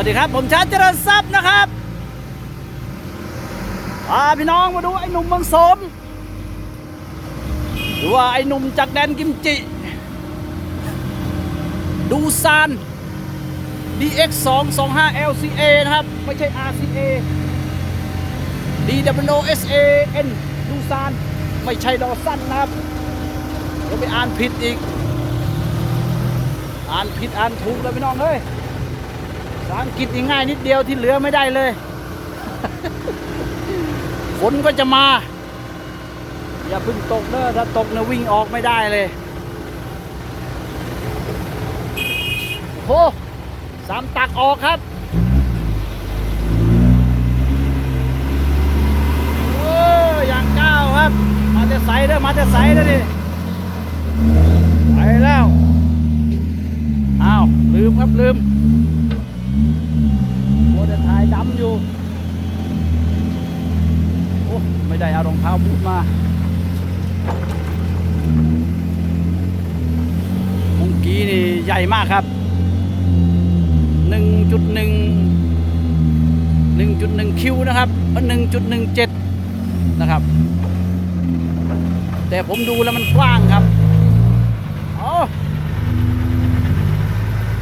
วัสดีครับ ผมชาติเจริญทรัพย์นะครับพาพี่น้องมาดูไอ้หนุ่มเมืองสม หรือว่าไอ้หนุ่มจากแดนกิมจิ ดูซาน DX 2 2 5 LCA นะครับ ไม่ใช่ RCA DWSAN ดูซาน ไม่ใช่ดอสั้นนะครับเราไปอ่านผิดอีก อ่านผิดอ่านถูกเลยพี่น้องเฮ้ย ภาษาอังกฤษนี่ง่ายนิดเดียวที่เหลือไม่ได้เลย ฝนก็จะมา อย่าเพึ่งตกเด้อถ้าตกนี่ยวิ่งออกไม่ได้เลยโอ้สามตักออกครับโอ้อย่างก้าครับ มาจะใสเด้อมาจะใสเด้อดิไปแล้วอ้าวลืมครับลืม โมเดลถ่ายดำอยู่ โอ้ ไม่ได้เอารองเท้าบูทมามุงกี้นี่ ใหญ่มากครับ 1.1 1.1 คิวนะครับ1.17 นะครับ แต่ผมดูแล้วมันกว้างครับโอา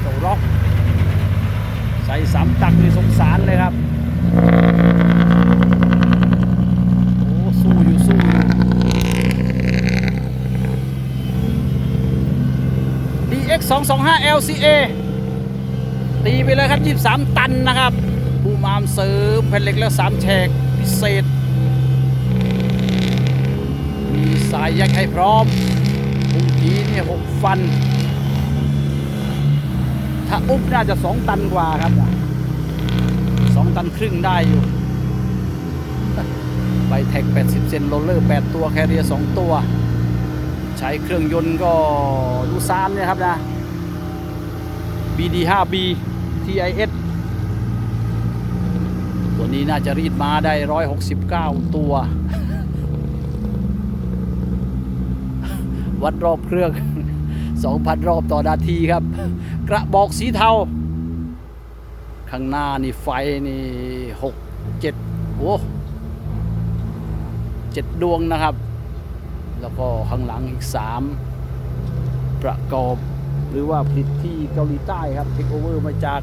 โตร็อก ใส่สามตักนี่สงสารเลยครับ 225 LCA ตีไปเลยครับ 23 ตันนะครับบูมอามเสริมแผ่นเหล็กแล้ว 3 แฉกพิเศษ มีสายยักให้พร้อมพุ่งทีเนี่ย6ฟัน ถ้าอุ๊บน่าจะ 2 ตันกว่าครับ 2 ตันครึ่งได้อยู่ใบแทค80 เซนโรลเลอร์ 8 ตัว แคเรีย 2 ตัว ใช้เครื่องยนต์ก็ดูซานเนี่ยครับนะ BD5B TIS ตัวนี้น่าจะรีดมาได้ 169 ตัว วัดรอบเครื่อง 2,000 รอบต่อนาทีครับ กระบอกสีเทา ข้างหน้านี่ไฟนี่หกเจ็ดโอ้เจ็ดดวงนะครับ แล้วก็ข้างหลังอีกสามประกอบ รือว่าผลิตที่เกาหลีใต้ครับเทคโอเวอร์มาจาก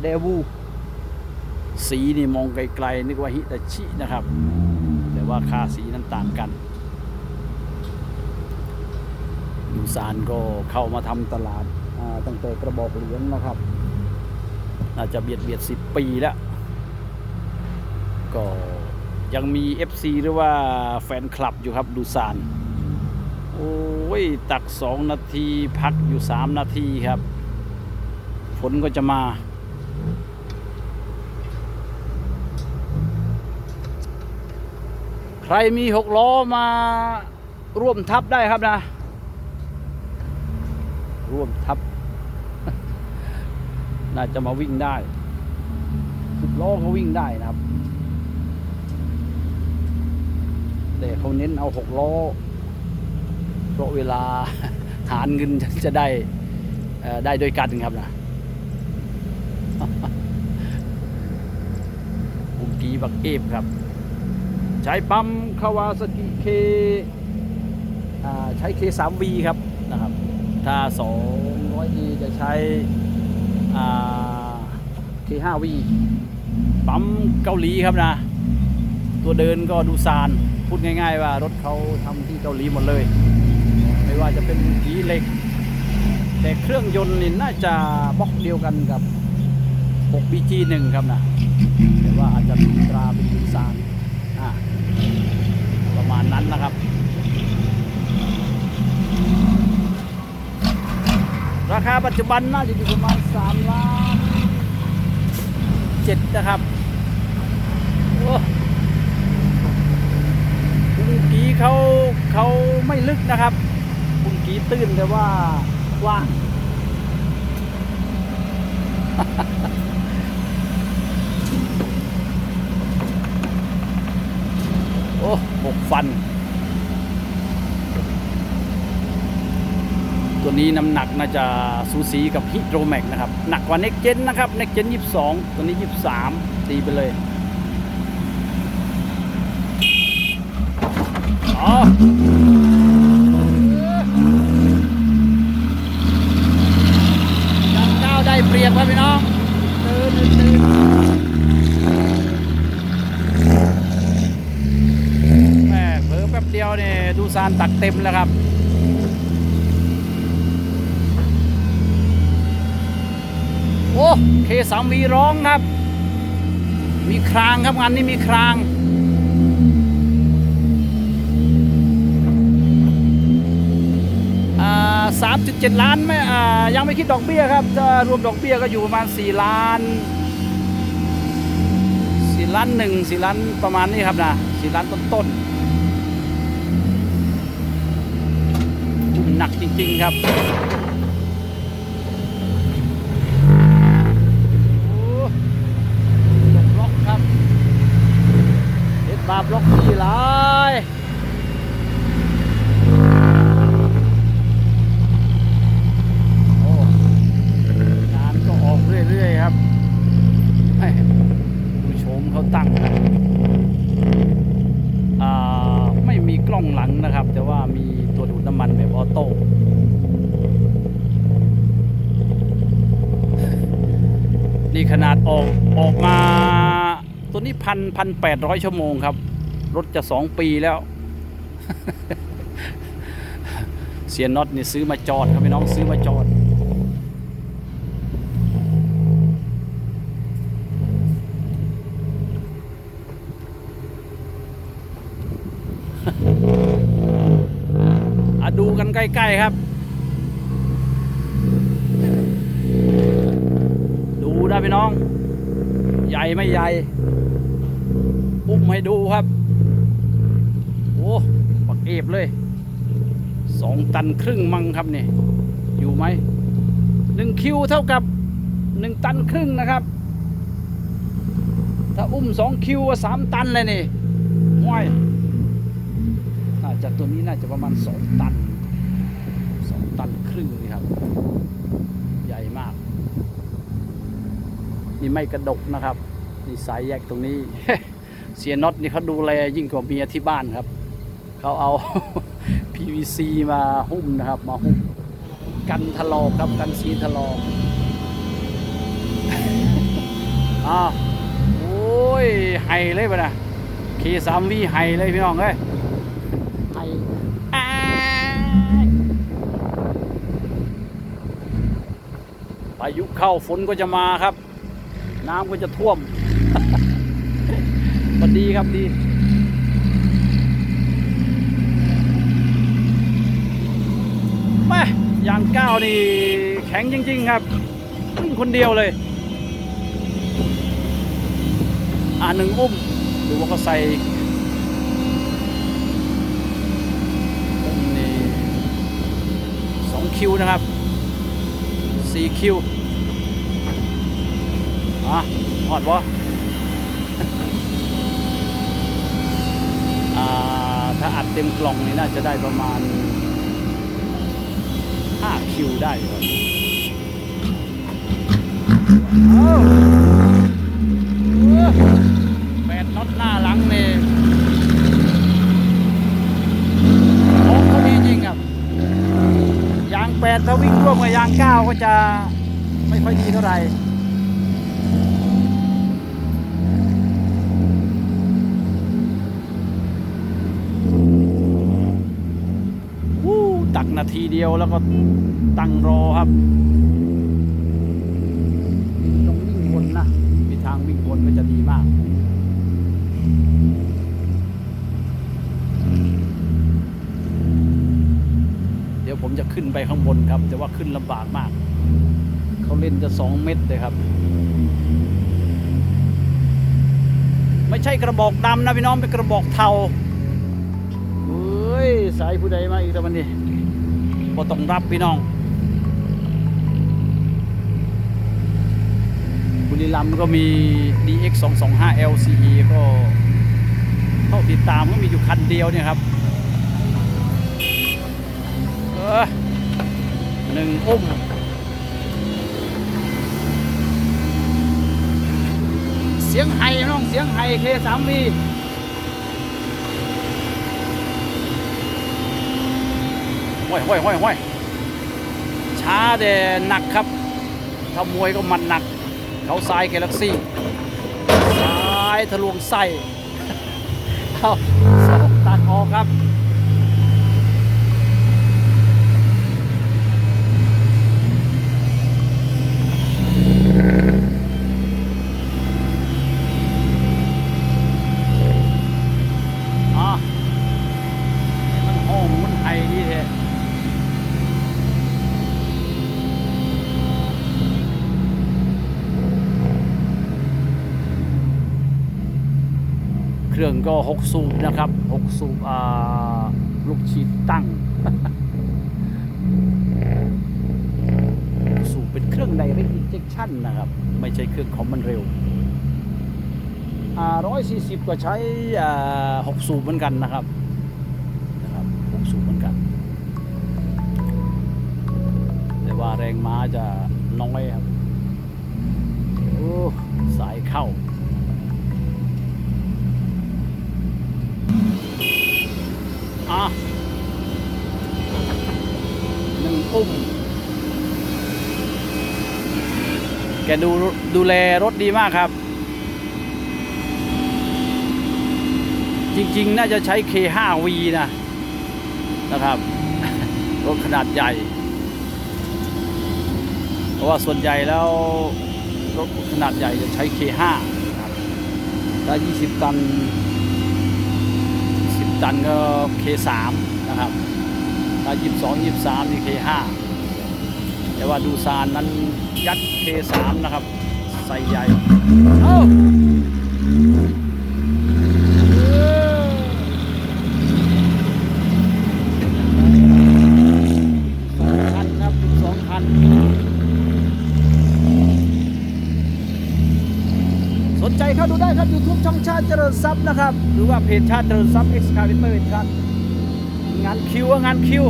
เดวูสีนี่มองไกลๆนึกว่าฮิตาชินะครับ แต่ว่าค่าสีนั้นต่างกันยูซานก็เข้ามาทำตลาดาตั้งแต่กระบอกเหรียญนะครับน่าจะเบียดเบียดสิบปีแล้ว ก็ยังมี FC หรือว่าแฟนคลับอยู่ครับดูซาน โอ้ย ตักสองนาทีพักอยู่สามนาทีครับ ฝนก็จะมา ใครมีหกล้อมาร่วมทับได้ครับนะ ร่วมทับ น่าจะมาวิ่งได้สิบล้อเขาวิ่งได้นะครับ แต่เขาเน้นเอาหกล้อ เพราะเวลาหารเงินจะได้ได้ด้วยกันครับนะอุมกีบักเอฟครับ ใช้ปั๊มคาวาสกิเคอ่าใช้ K3V ครับนะครับ ถ้า 200E จะใช้อ่า K5V ปั๊มเกาหลีครับนะ ตัวเดินก็ดูซาน พูดง่ายๆว่ารถเขาทำที่เกาหลีหมดเลย ว่าจะเป็นกีเหล็ก แต่เครื่องยนต์นี่น่าจะบล็อกเดียวกันกับ 6BG1 ครับนะแต่ว่าอาจจะมีตราเป็นดูซานอ่าประมาณนั้นนะครับ ราคาปัจจุบันน่าจะอยู่ประมาณ3ล้านเจ็ดนะครับโอ้ปุงกีเขาเขาไม่ลึกนะครับ กีตื้นแต่ว่ากว้างโอ้หกฟัน ตัวนี้น้ำหนักน่าจะสูสีกับฮิโรแม็กนะครับ หนักกว่าเน็กเจนนะครับเน็กเจนยี่สองตัวนี้ยี่สามตีไปเลยอ๋อยังก้าวได้เปรียบครับพี่น้องตื่นตื่นแม่เผลอแป๊บเดียวเนี่ยดูซานตักเต็มแล้วครับโอ้เคสามวีร้องครับ มีครางครับงานนี้มีคราง อ่าสามจุดเจ็ดล้านไม่ยังไม่คิดดอกเบี้ยครับจะรวมดอกเบี้ยก็อยู่ประมาณสี่ล้านสี่ล้านหนึ่งสี่ล้านประมาณนี้ครับนะสี่ล้านต้นๆหนักจริงๆครับบล็อกครับเฮ็ดบาบล็อกที่หลายโอ้งานก็ออกเรื่อยๆครับให้ผู้ชมเขาตั้งอ่าไม่มีกล้องหลังนะครับ แต่ว่ามีตัวดูดน้ำมันแบบออโต้ นี่ขนาดออกออกมา ตัวนี้พันพันแปดร้อยชั่วโมงครับ รถจะสองปีแล้ว เสียน็อตนี่ซื้อมาจอดครับพี่น้องซื้อมาจอดดูกันใกล้ ๆ ครับ ดูนะพี่น้อง ใหญ่ไม่ใหญ่ อุ้มให้ดูครับ โอ้ปักเอฟเลย สองตันครึ่งมั้งครับนี่อยู่ไหมหนึ่งคิวเท่ากับหนึ่งตันครึ่งนะครับ ถ้าอุ้มสองคิวก็สามตันเลยนี่ห้วยน่าจะตัวนี้น่าจะประมาณสองตันสองตันครึ่งนี่ครับ ใหญ่มาก นี่ไม่กระดกนะครับนี่สายแยกตรงนี้ เสียน็อตนี่เขาดูแลยิ่งกว่าเมียที่บ้านครับ เขาเอา PVC มาหุ้มนะครับ มาหุ้มกันถลอกครับกันสีถลอกอ้าวโอ้ยไฮเลยปะนะเคสามวีไฮเลยพี่น้องเอ้ยไฮอ้ายพายุเข้าฝนก็จะมาครับ น้ำก็จะท่วมพอดีครับดีแม่ยางก้าวนี่แข็งจริง ๆ ครับวิ่งคนเดียวเลย อ่าหนึ่งอุ้มดูว่าเขาใส่อุ้มนี่สองคิวนะครับสี่คิว อะหอดบ่ถ้าอัดเต็มกล่องนี่น่าจะได้ประมาณ 5 คิวได้ครับแปดน็อตหน้าหลังนี่ของเขาดีจริงครับ ยางแปดถ้าวิ่งร่วมกับยางเก้าก็จะไม่ค่อยดีเท่าไหร่ วู้ตักนาทีเดียวแล้วก็ตั้งรอครับต้องวิ่งวนนะ มีทางวิ่งวนก็จะดีมากเดี๋ยวผมจะขึ้นไปข้างบนครับ แต่ว่าขึ้นลำบากมาก เขาเล่นจะสองเมตรเลยครับ ไม่ใช่กระบอกดำนะพี่น้องเป็นกระบอกเทาเฮ้ย สายผู้ใดมาอีกแล้วมันนี่ พอต้องรับพี่น้อง บุรีรัมย์ก็มี DX 2 2 5 LCE ก็เท่าติดตามก็มีอยู่คันเดียวเนี่ยครับเออหนึ่งอุ้มเสียงไห้น้องเสียงไห้เคสามี ห้อยห้อยห้อยห้อยช้าแต่หนักครับถ้ามวยก็มันหนัก เขาซ้ายเกลักซี่ซ้ายทะลวงไส้เอาสองตัดออกครับ อะให้มันห้องมันไห้ดีแท้เครื่อง ก็หกสูบนะครับหกสูบลูกฉีดตั้ง สูบเป็นเครื่องไดเรกอินเจคชั่นนะครับ ไม่ใช่เครื่องของมันเร็วร้อยสี่สิบก็ใช้หกสูบเหมือนกันนะครับนะครับหกสูบเหมือนกัน แต่ว่าแรงม้าจะน้อยครับ โอ้ สายเข้า อะหนึ่งอุ้มแกดูดูแลรถดีมากครับ จริง ๆ น่าจะใช้ K5V นะ นะครับ รถขนาดใหญ่ เพราะว่าส่วนใหญ่แล้ว รถขนาดใหญ่จะใช้ K5 นะครับถ้า 20 ตัน10 ตันก็ K3 นะครับ ถ้า 22 23 นี่ K5 แต่ว่าดูซานนั้นยัด K3 นะครับ ใส่ใหญ่ เอ้า สองคันครับสองคัน สนใจ เข้าดูได้ครับ YouTube ช่องชาติเจริญทรัพย์นะครับ หรือว่าเพจชาติเจริญทรัพย์ Excavator ครับ งานคิวงานคิว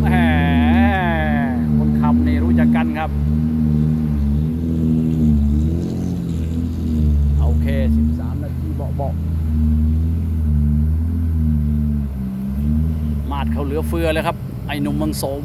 แหมคนขับนี่รู้จักกันครับ โอเค 13 นาทีเบาเบามาดเขาเหลือเฟือเลยครับ ไอ้หนุ่มเมืองโสม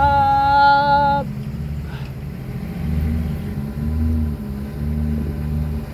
บ